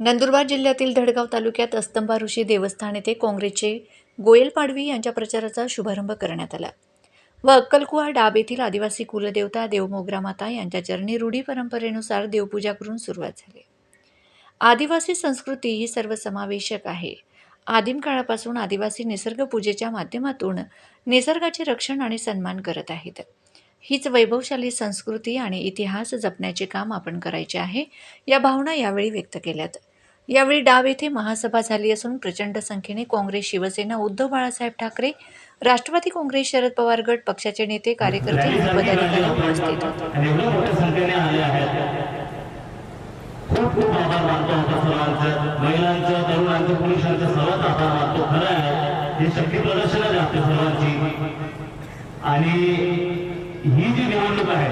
नंदुरबार जिल्ह्यातील धडगाव तालुक्यात अस्तंबा ऋषी देवस्थान येथे काँग्रेसचे गोयल पाडवी यांच्या प्रचाराचा शुभारंभ करण्यात आला. व अक्कलकुवा डाब येथील आदिवासी कुलदेवता देवमोगरा माता यांच्या चरणी रूढी परंपरेनुसार देवपूजा करून सुरुवात झाली. आदिवासी संस्कृती ही सर्वसमावेशक आहे. आदिम काळापासून आदिवासी निसर्ग पूजेच्या माध्यमातून निसर्गाचे रक्षण आणि सन्मान करत आहेत. हीच वैभवशाली संस्कृती आणि इतिहास जपण्याचे काम आपण करायचे आहे या भावना यावेळी व्यक्त केल्यात. यावेळी डाव येथे महासभा झाली असून प्रचंड संख्येने काँग्रेस शिवसेना उद्धव बाळासाहेब ठाकरे राष्ट्रवादी काँग्रेस शरद पवार गट पक्षाचे नेते कार्यकर्ते आणि पदाधिकारी उपस्थित ही जी निवडणूक आहे